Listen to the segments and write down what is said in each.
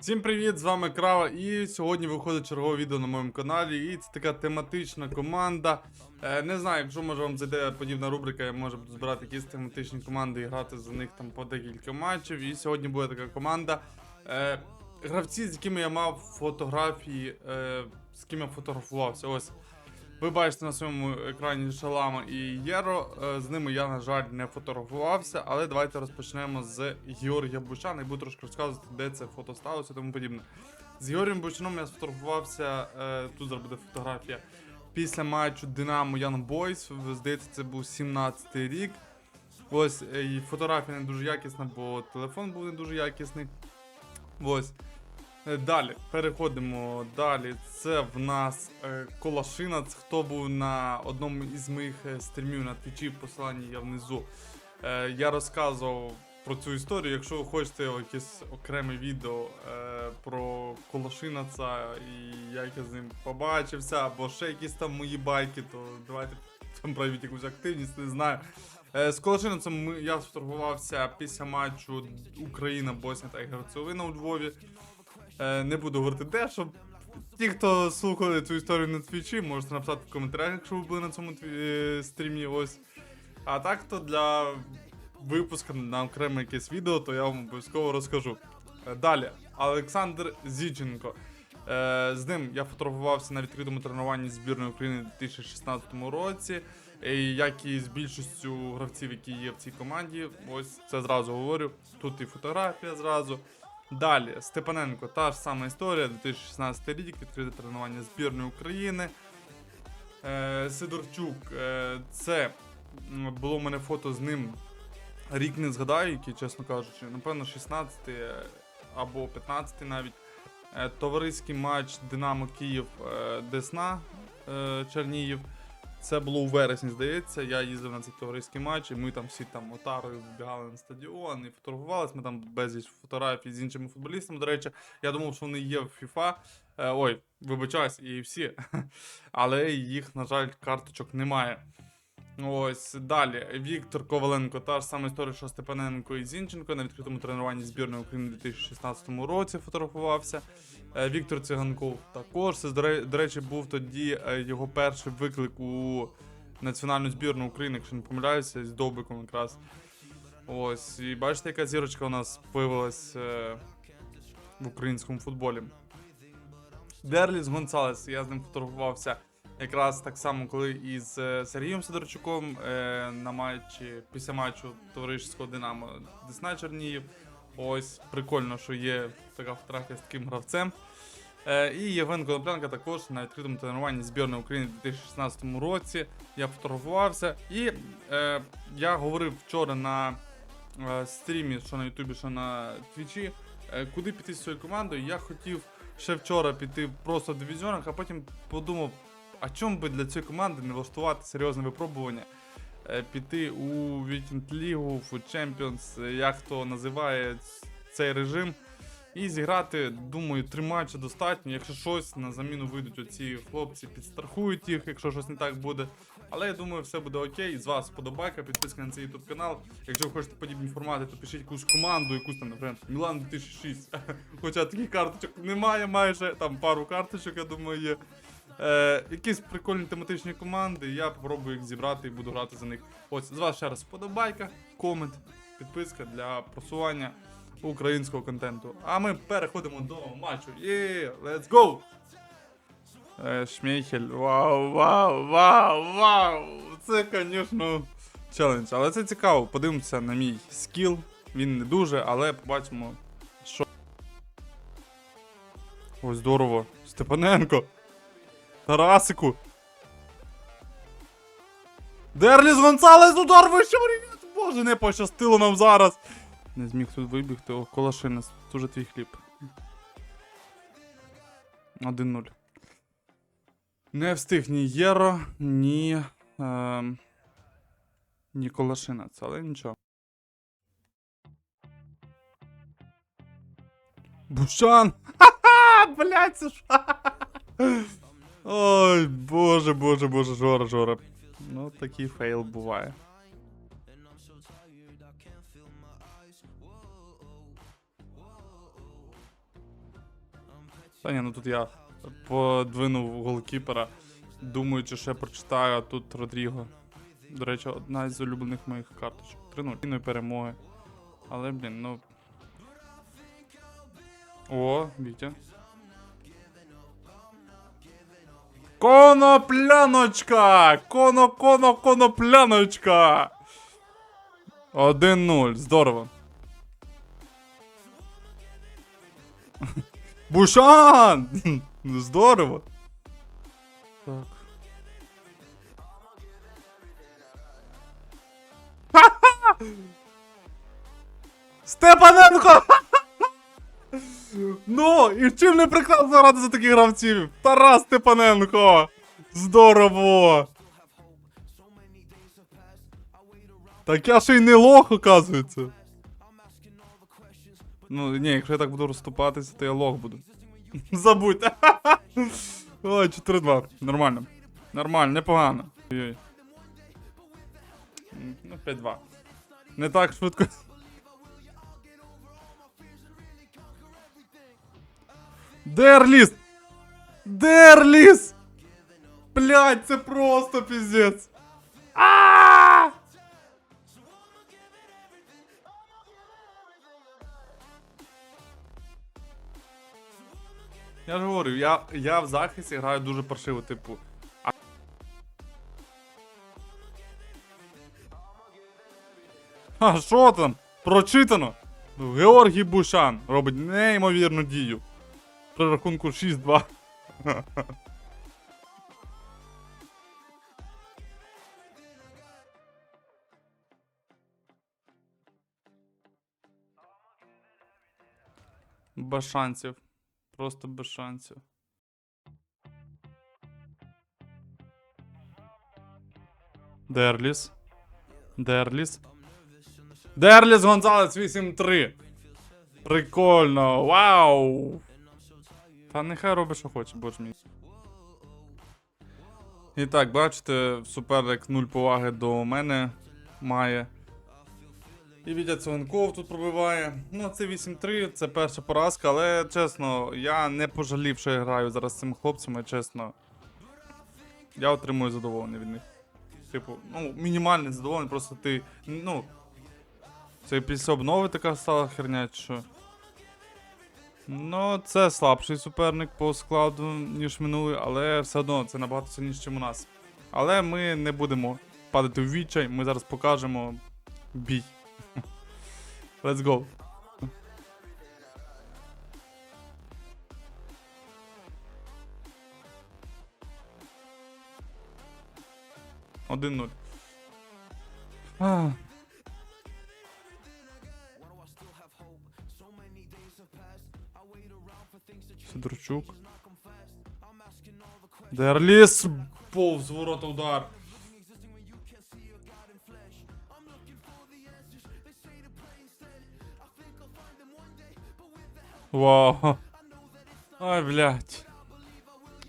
Всім привіт, з вами Крава, і сьогодні виходить чергове відео на моєму каналі. І це така тематична команда. Е, не знаю, якщо може вам зайде подібна рубрика, я можу збирати якісь тематичні команди і грати за них там по декілька матчів. І сьогодні буде така команда. Е, гравці, з якими я мав фотографії, е, з ким я фотографувався. Ось. Ви бачите на своєму екрані Шалама і Єро. Е, З ними я, на жаль, не фотографувався, але давайте розпочнемо з Георгія Бучана і буду трошки розказувати, де це фото сталося і тому подібне. З Георгієм Бучаном я сфотографувався, е, тут зараз буде фотографія, після матчу Динамо Ян Бойс. Здається, це був 17-й рік. Ось е, і фотографія не дуже якісна, бо телефон був не дуже якісний. Ось. Е, Далі, переходимо далі. Це в нас е, Колашина. Це хто був на одному із моїх е, стрімів на твічі, посилання я внизу. Я розказував про цю історію. Якщо ви хочете якесь окреме відео про Колашинаця і як я з ним побачився, або ще якісь там мої байки, то давайте там проявіть якусь активність, не знаю. З Колашинцем ми- я сфотографувався після матчу Україна, Боснія та Герцеговина у Львові. Е, не буду говорити де, щоб ті, хто слухали цю історію на твічі, можете написати в коментарях, якщо ви були на цьому тві- е, стрімі. Ось. А так, то для випуску на окреме якесь відео, то я вам обов'язково розкажу. Е, Далі, Олександр Зіченко. З ним я фотографувався на відкритому тренуванні збірної України у 2016 році. Як і з більшістю гравців, які є в цій команді, ось це зразу говорю. Тут і фотографія зразу. Далі, Степаненко, та ж сама історія, 2016 рік, відкрите тренування збірної України. Е, Сидорчук, е, це було в мене фото з ним. Рік не згадаю, який, чесно кажучи, напевно, 16 або 15 навіть. Е, товариський матч Динамо Київ е, Десна е, Чернігів. Це було у вересні, здається. Я їздив на цей товариський матч, і ми там всі там отарою вбігали на стадіон і фотографувалися. Ми там безліч фотографій з іншими футболістами. До речі, я думав, що вони є в FIFA. Е, ой, вибачаюсь, і всі. Але їх, на жаль, карточок немає. Ось далі. Віктор Коваленко, та ж сама історія, що Степаненко і Зінченко на відкритому тренуванні збірної України у 2016 році фотографувався. Е, Віктор Циганков також. Це, до речі, був тоді е, його перший виклик у національну збірну України, якщо не помиляюся, з Довбиком якраз. Ось, і бачите, яка зірочка у нас появилась е, в українському футболі. Дерліс Гонсалес, я з ним фотографувався якраз так само, коли із е, Сергієм Сидорчуком е, на матчі, після матчу товариського Динамо Десна Чернігів. Ось прикольно, що є така фотографія з таким гравцем. Е, і Євген Коноплянка також на відкритому тренуванні збірної України у 2016 році. Я фотографувався. І е, я говорив вчора на стрімі, що на Ютубі, що на Твічі, куди піти з цією командою. Я хотів ще вчора піти просто в дивізіонах, а потім подумав, а чому би для цієї команди не влаштувати серйозне випробування? Е, Піти у Вікінд Лігу, Food Champions, е, як хто називає цей режим. І зіграти, думаю, три матчі достатньо. Якщо щось на заміну вийдуть оці хлопці, підстрахують їх, якщо щось не так буде. Але я думаю, все буде окей. З вас подобайка, підписка на цей YouTube канал. Якщо ви хочете подібні формати, то пишіть якусь команду, якусь там, наприклад, Мілан 2006. Хоча таких карточок немає майже, там пару карточок, я думаю, є. Е, якісь прикольні тематичні команди, я попробую їх зібрати і буду грати за них. Ось з вас ще раз подобайка, комент, підписка для просування українського контенту. А ми переходимо до матчу. Є, let's go! Е, Шмейхель, вау, вау, вау, вау! Це, звісно, челендж. Але це цікаво. Подивимося на мій скіл. Він не дуже, але побачимо, що. Ось здорово. Степаненко. Тарасику. Дерліс Гонсалес, удар воріт! Боже, не пощастило нам зараз. Не зміг тут вибігти, о, колашина, дуже твій хліб. 1-0. Не встиг ні Єро, ні. Ем, ні Колашинець, але нічого. Бушан! Ха-ха! Блять, це ж. Ой, боже, боже, боже, Жора, Жора. Ну, такий фейл буває. Та ні, ну тут я подвинув голкіпера, думаючи, що я прочитаю, тут Родріго. До речі, одна з улюблених моїх карточок. 3-0 перемоги. Але, блін, ну. О, Вітя. Конопляночка! Коно, коно, конопляночка! 1-0, здорово. Бушан! Здорово. Так. Ха-ха! Степаненко! Ну, і чим не прекрасно грати за таких гравців? Тарас Степаненко! Здорово! Так я ще й не лох, оказується. Ну, ні, якщо я так буду розступатися, то я лох буду. Забудьте. Ой, 4-2. Нормально. Нормально, непогано. Ой-ой. Ну, 5-2. Не так швидко. Дерліс! Дерліс! Блять, це просто піздець. А! Я ж говорю, я, я в захисті граю дуже паршиво, типу. А... А що там? Прочитано. Георгій Бушан робить неймовірну дію. При рахунку 6-2. Без шансів. Просто без шансів. Дерліс. Дерліс. Дерліс Гонзалес 8-3. Прикольно. Вау. Та нехай робить, що хоче, боже мій. І так, бачите, суперник нуль поваги до мене має. І Вітя Циганков тут пробиває. Ну, це 8-3, це перша поразка, але чесно, я не пожалів, що я граю зараз з цими хлопцями, чесно. Я отримую задоволення від них. Типу, ну, мінімальне задоволення, просто ти. Ну. Це після обнови така стала херня, чи що. Ну, це слабший суперник по складу, ніж минулий, але все одно це набагато сильніше, ніж у нас. Але ми не будемо падати в відчай, ми зараз покажемо бій. Let's go. Один нуль. А. Сидорчук. Дерліс повз ворота удар. Вау. Ай, блядь.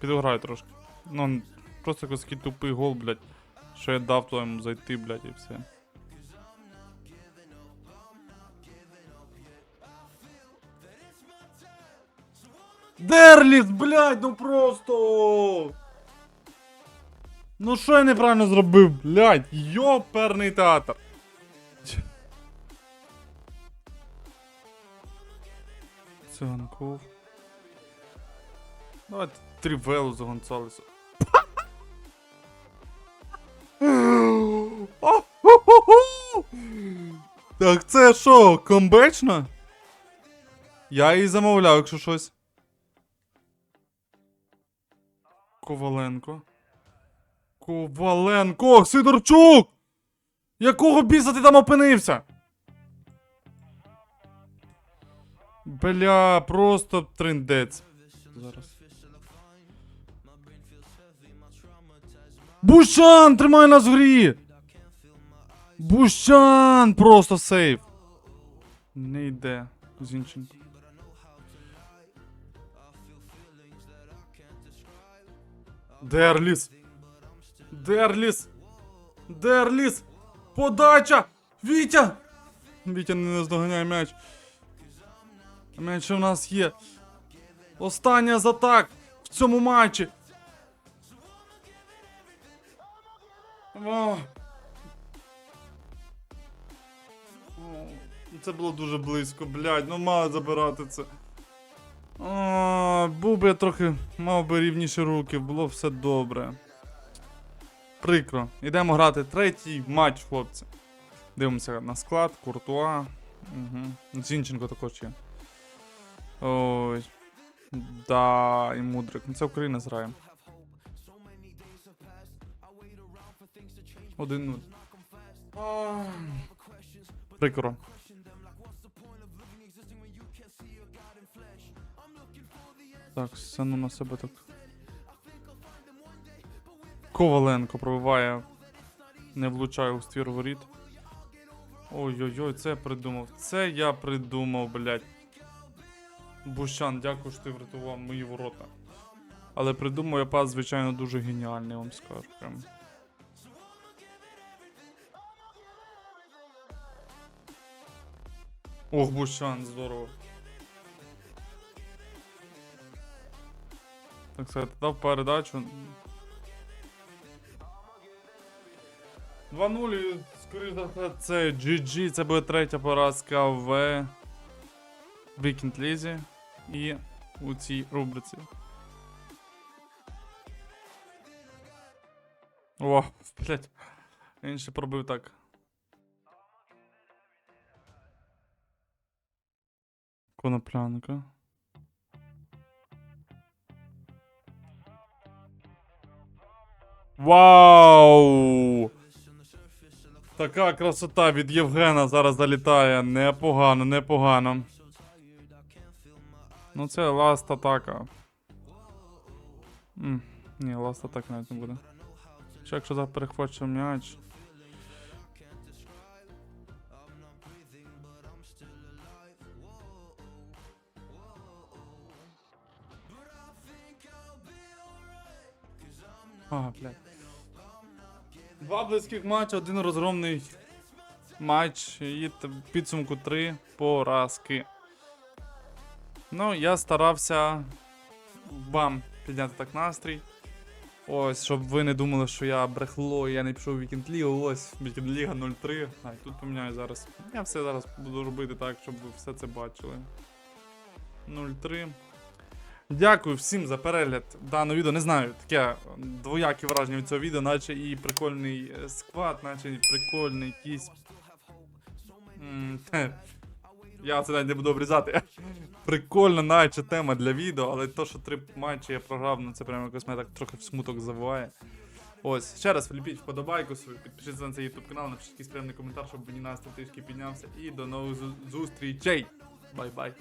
Підіграю трошки. Ну, просто якийсь такий тупий гол, блядь. Що я дав то зайти, блядь, і все. Дерліс, блядь, ну просто. Ну що я неправильно зробив, блядь, йоперний театр. Циганков. Давайте трівелу за Гонсалеса. Так це що, комбечна? Я її замовляв, якщо щось. Коваленко. Коваленко! Сидорчук! Якого біса ти там опинився? Бля, просто триндець. Зараз. Бущан! Тримай нас в грі! Бущан! Просто сейф. Не йде. Зінченко. Дерліс! Дерліс! Дерліс! Подача! Вітя! Вітя не наздоганяє м'яч. М'яч у нас є. Остання з атак в цьому матчі. О. Це було дуже близько, блядь, ну мало забирати це. О, був би я трохи, мав би рівніші руки, було все добре. Прикро. Йдемо грати третій матч, хлопці. Дивимося на склад, Куртуа. Угу. Зінченко також є. Ой. Да, і Мудрик. Ну це Україна зграє. 1-0. Ах. Прикро. Так, сяну на себе так. Коваленко пробиває. Не влучає у ствір воріт. Ой-ой-ой, це я придумав. Це я придумав, блядь. Бущан, дякую, що ти врятував мої ворота. Але придумав я пас, звичайно, дуже геніальний, вам скажу. Прям. Ох, Бущан, здорово. Так сказати, дав передачу. 2-0, і, скоріш за це GG, це буде третя поразка в Вікінд Лізі і у цій рубриці. О, блять. Він ще пробив так. Коноплянка. Вау! Така красота від Євгена зараз залітає. Непогано, непогано. Ну це ласт атака. М, Ні, ласт атак навіть не буде. Ще якщо перехвачу м'яч. А, блядь. Два близьких матчі, один розгромний матч і підсумку три поразки. Ну, я старався вам підняти так настрій. Ось, щоб ви не думали, що я брехло, і я не пішов в Вікенд Лігу. Ось Вікенд Ліга 0-3. А, тут поміняю зараз. Я все зараз буду робити так, щоб ви все це бачили. 0-3. Дякую всім за перегляд даного відео. Не знаю, таке двоякі враження від цього відео, наче і прикольний е, склад, наче і прикольний якийсь. Я це навіть не буду обрізати. Прикольна, наче тема для відео, але то, що три матчі я програв, ну це прямо якось мене так трохи в смуток завиває. Ось, ще раз вліпіть вподобайку свою, підпишіться на цей YouTube канал, напишіть якийсь приємний коментар, щоб мені настрій трішки піднявся. І до нових зу- зустрічей. Бай-бай.